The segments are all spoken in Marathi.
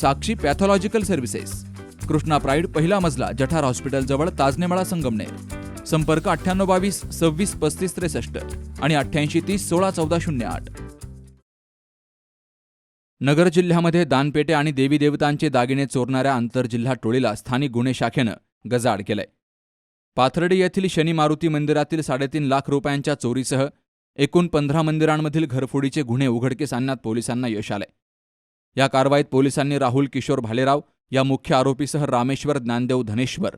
Sakshi pathological services. Krishna pride पहिला मजला जठार हॉस्पिटलजवळ ताजनेमाळा संगमनेर. संपर्क अठ्ठ्याण्णव बावीस सव्वीस पस्तीस त्रेसष्ट आणि अठ्ठ्याऐंशी तीस सोळा चौदा शून्य आठ. नगर जिल्ह्यामध्ये दानपेटे आणि देवी देवतांचे दागिने चोरणाऱ्या आंतरजिल्हा टोळीला स्थानिक गुन्हे शाखेनं गजाआड केलंय. पाथर्डी येथील शनी मारुती मंदिरातील साडेतीन लाख रुपयांच्या चोरीसह एकूण पंधरा मंदिरांमधील घरफोडीचे गुन्हे उघडकीस आणण्यात पोलिसांना यश आलंय. या कारवाईत पोलिसांनी राहुल किशोर भालेराव या मुख्य आरोपीसह रामेश्वर ज्ञानदेव धनेश्वर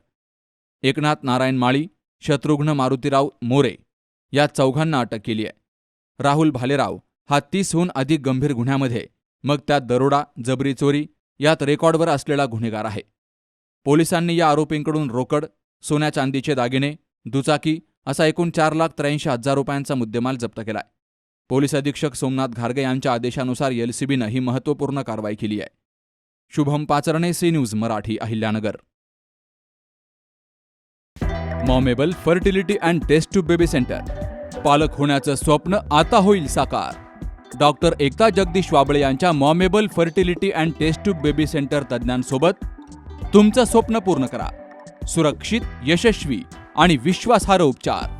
एकनाथ नारायण माळी शत्रुघ्न मारुतीराव मोरे या चौघांना अटक केली आहे. राहुल भालेराव हा तीसहून अधिक गंभीर गुन्ह्यामध्ये मग त्यात दरोडा जबरी चोरी यात रेकॉर्डवर असलेला गुन्हेगार आहे. पोलिसांनी या आरोपींकडून रोकड सोन्या चांदीचे दागिने दुचाकी असा एकूण चार लाख त्र्याऐंशी हजार रुपयांचा मुद्देमाल जप्त केलाय पोलीस अधीक्षक सोमनाथ घारगे यांच्या आदेशानुसार एलसीबीनं ही महत्त्वपूर्ण कारवाई केली आहे. Shubham Pacharne C news Marathi Ahilyanagar. Momable fertility and test tube baby centre. पालक होण्याचं स्वप्न आता होईल साकार. डॉक्टर एकता जगदीश वाबळे यांच्या Momable fertility and test tube baby centre तज्ज्ञांसोबत तुमचं स्वप्न पूर्ण करा. सुरक्षित यशस्वी आणि विश्वासार्ह उपचार.